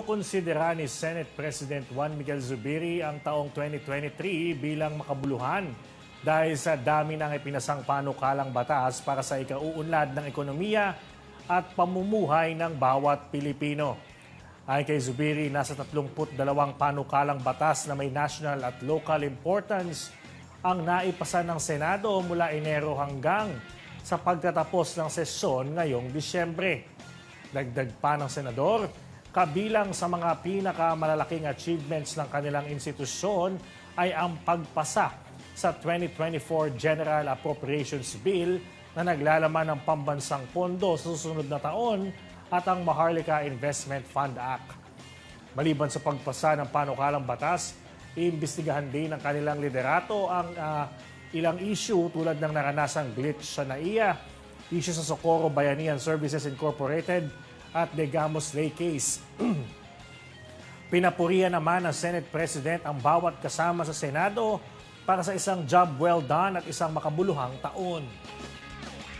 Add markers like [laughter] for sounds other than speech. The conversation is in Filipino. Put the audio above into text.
Kinukonsidera ni Senate President Juan Miguel Zubiri ang taong 2023 bilang makabuluhan dahil sa dami ng ipinasang panukalang batas para sa ikauunlad ng ekonomiya at pamumuhay ng bawat Pilipino. Ayon kay Zubiri, nasa 32 panukalang batas na may national at local importance ang naipasa ng Senado mula Enero hanggang sa pagtatapos ng sesyon ngayong Disyembre. Dagdag pa ng senador, kabilang sa mga pinakamalalaking achievements ng kanilang institusyon ay ang pagpasa sa 2024 General Appropriations Bill na naglalaman ng pambansang pondo sa susunod na taon at ang Maharlika Investment Fund Act. Maliban sa pagpasa ng panukalang batas, iimbestigahan din ng kanilang liderato ang ah, ilang issue tulad ng naranasang glitch sa NAIA, issue sa Socorro Bayanihan Services Incorporated at Degamos Lay case. [clears throat] Pinapurihan naman ng Senate President ang bawat kasama sa Senado para sa isang job well done at isang makabuluhang taon.